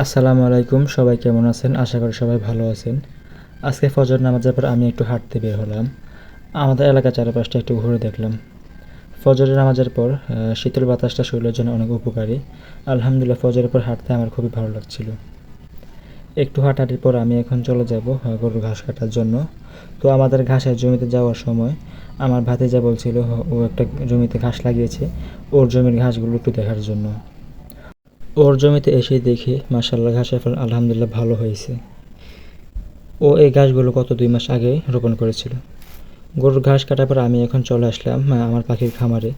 আসসালামু আলাইকুম, সবাই কেমন আছেন? আশা করি সবাই ভালো আছেন। আজকে ফজর নামাজের পর আমি একটু হাঁটতে বের হলাম। আমাদের এলাকার চারপাশটা একটু ঘুরে দেখলাম। ফজরের নামাজের পর শীতল বাতাসটা শরীরের জন্য অনেক উপকারী। আলহামদুলিল্লাহ, ফজরের পর হাঁটতে আমার খুবই ভালো লাগছিল। একটু হাঁটাহাঁটির পর আমি এখন চলে যাব গরুর ঘাস কাটার জন্য। তো আমাদের ঘাসের জমিতে যাওয়ার সময় আমার ভাতিজা বলছিল ও একটা জমিতে ঘাস লাগিয়েছে। ওর জমির ঘাসগুলো একটু দেখার জন্য। ওর জমিতে এসে দেখে মাসাল্লাহ ঘাসের ফলন আলহামদুলিল্লাহ ভালো হয়েছে। ও এই ঘাসগুলো গত দুই মাস আগে রোপণ করেছিল। গরুর ঘাস কাটার পর আমি এখন চলে আসলাম আমার পাখির খামারে।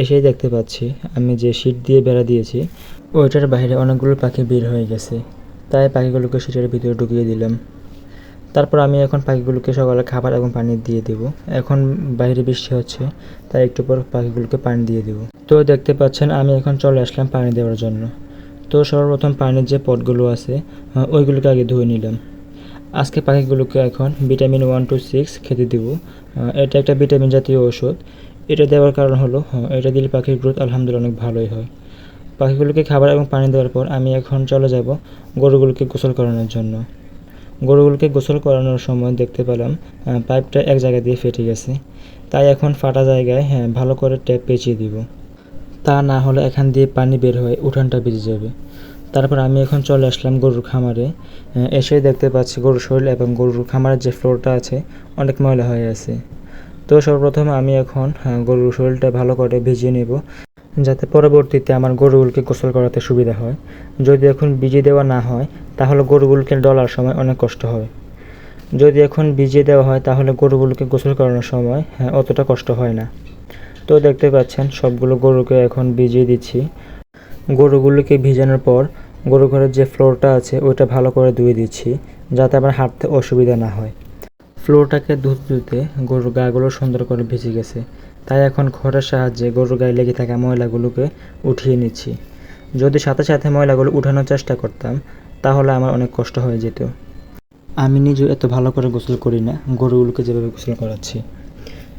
এসেই দেখতে পাচ্ছি, আমি যে শীট দিয়ে বেড়া দিয়েছি, ওইটার বাইরে অনেকগুলো পাখি বের হয়ে গেছে। তাই পাখিগুলোকে শীটের ভিতরে ঢুকিয়ে দিলাম। তারপর আমি এখন পাখিগুলোকে সকালে খাবার এবং পানি দিয়ে দেব। এখন বাইরে বৃষ্টি হচ্ছে, তাই একটু পর পাখিগুলোকে পানি দিয়ে দেব। তো দেখতে পাচ্ছেন, আমি এখন চলে আসলাম পানি দেওয়ার জন্য। তো সর্বপ্রথম পানির যে পটগুলো আছে ওইগুলোকে আগে ধুয়ে নিলাম। আজকে পাখিগুলোকে এখন ভিটামিন ওয়ান টু সিক্স খেতে দেব। এটা একটা ভিটামিন জাতীয় ওষুধ এটা দেওয়ার কারণ হলো এটা দিলে পাখির গ্রোথ আলহামদুলিল্লাহ অনেক ভালোই হয়। পাখিগুলোকে খাবার এবং পানি দেওয়ার পর আমি এখন চলে যাব গরুগুলোকে গোসল করানোর জন্য। গরুগুলোকে গোসল করানোর সময় দেখতে পেলাম পাইপটা এক জায়গা দিয়ে ফেটে গেছে। তাই এখন ফাটা জায়গায় হ্যাঁ ভালো করে ট্যাপ পেঁচিয়ে দিব। তা না হলে এখান দিয়ে পানি বের হয়ে উঠানটা বেজে যাবে। তারপর আমি এখন চলে আসলাম গরুর খামারে। এসেই দেখতে পাচ্ছি গরুর শরীর এবং গরুর খামারের যে ফ্লোরটা আছে অনেক ময়লা হয়ে আছে। তো সর্বপ্রথম আমি এখন গরুর শরীরটা ভালো করে ভিজিয়ে নেব যাতে পরবর্তীতে আমার গরুগুলোকে গোসল করাতে সুবিধা হয়। যদি এখন ভিজিয়ে দেওয়া না হয় তাহলে গরুগুলোকে ডলার সময় অনেক কষ্ট হয়। যদি এখন ভিজিয়ে দেওয়া হয় তাহলে গরুগুলোকে গোসল করানোর সময় হ্যাঁ, অতটা কষ্ট হয় না। তো দেখতে পাচ্ছেন সবগুলো গরুকে এখন ভিজিয়ে দিচ্ছি। গরুগুলোকে ভিজানোর পর গরু ঘরের যে ফ্লোরটা আছে, ওইটা ভালো করে ধুয়ে দিচ্ছি, যাতে আমার হাঁটতে অসুবিধা না হয়। ফ্লোরটাকে ধুতে ধুতে গরুর গাগুলো সুন্দর করে ভিজে গেছে। তাই এখন ঘরের সাহায্যে গরুর গায়ে লেগে থাকা ময়লাগুলোকে উঠিয়ে নিচ্ছি। যদি সাথে সাথে ময়লাগুলো উঠানোর চেষ্টা করতাম, তাহলে আমার অনেক কষ্ট হয়ে যেত। আমি নিজেও এত ভালো করে গোসল করি না, গরুগুলোকে যেভাবে গোসল করাচ্ছি।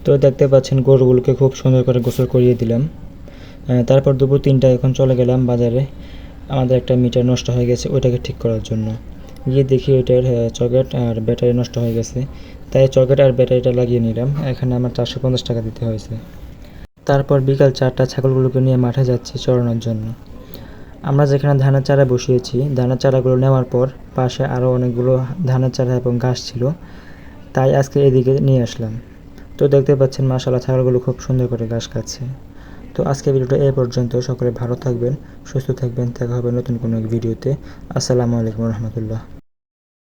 তো দেখতে পাচ্ছেন, গরুগুলোকে খুব সুন্দর করে গোসল করিয়ে দিলাম। তারপর দুপুর তিনটায় এখন চলে গেলাম বাজারে। আমাদের একটা মিটার নষ্ট হয়ে গেছে, ওইটাকে ঠিক করার জন্য। গিয়ে দেখি ওইটার চকেট আর ব্যাটারি নষ্ট হয়ে গেছে। তাই চকেট আর ব্যাটারিটা লাগিয়ে নিলাম। এখানে আমার চারশো পঞ্চাশ টাকা দিতে হয়েছে। তারপর বিকাল চারটা ছাগলগুলোকে নিয়ে মাঠে যাচ্ছি চড়ানোর জন্য। আমরা যেখানে ধানের চারা বসিয়েছি, ধানের চারাগুলো নেওয়ার পর পাশে আরও অনেকগুলো ধানের চারা এবং ঘাস ছিল। তাই আজকে এদিকে নিয়ে আসলাম। তো দেখতে পাচ্ছেন মাশাল্লাহ ছাগলগুলো খুব সুন্দর করে ঘাস খাচ্ছে। তো আজকে ভিডিওটা এ পর্যন্ত। সকলে ভালো থাকবেন, সুস্থ থাকবেন। দেখা হবে নতুন কোনো ভিডিওতে। আসসালামু আলাইকুম রহমতুল্লাহ।